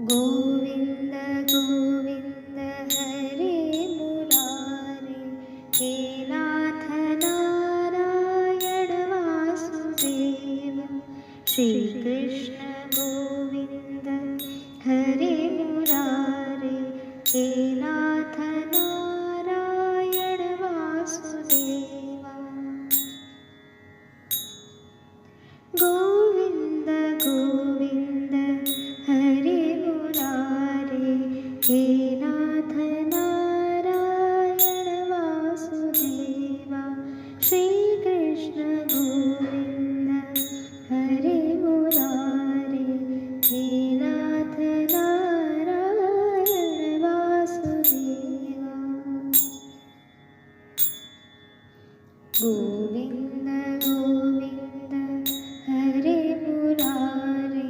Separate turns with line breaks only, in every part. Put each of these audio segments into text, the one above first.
गोविन्द गोविन्द हरे मुरारे हे नाथ नारायण वासुदेव। श्रीकृष्ण गोविन्द हरे गोविन्द गोविन्द हरे मुरारे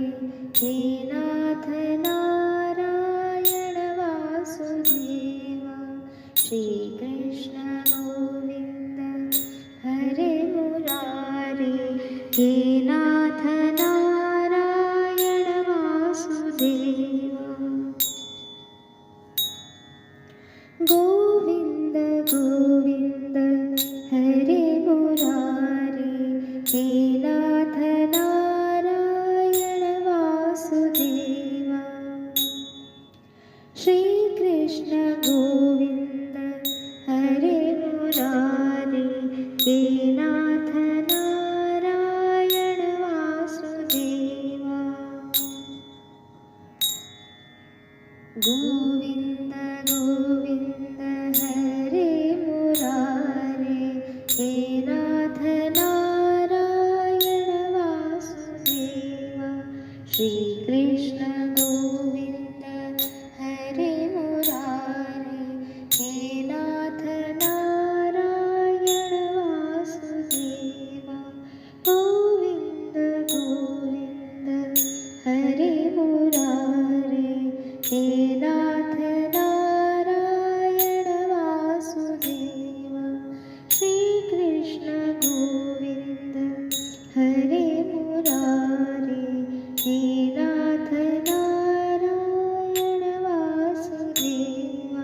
हे नाथ गोविन्द गोविन्द हरे मुरारे हे राधनारायणवासुसेवा श्री കൃഷ്ണ ഗോവിന്ദ ഹരേ മുരാരി ഹേ രാധ നാരായണ വാസുദേവ.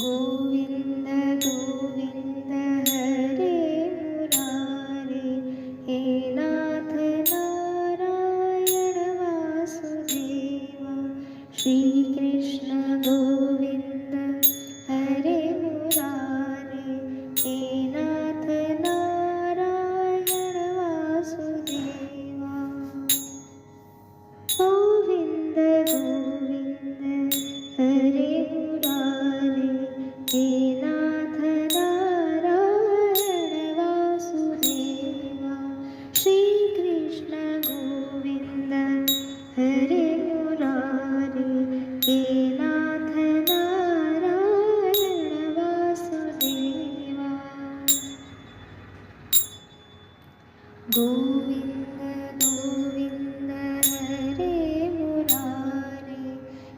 ഗോവിന്ദ ഗോവിന്ദ ഹരേ മുരാരി ഹേ നാഥ നാരായണ വാസുദേവ. ശ്രീ गोविन्द गोविन्द हरे मुरारे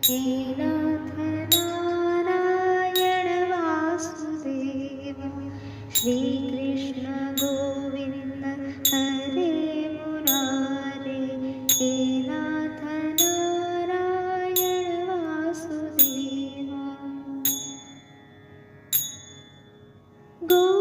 हे नाथ नारायण वासुदेव श्रीकृष्ण गोविन्द हरे मुरारे हे नाथ नारायण वासुदेव गो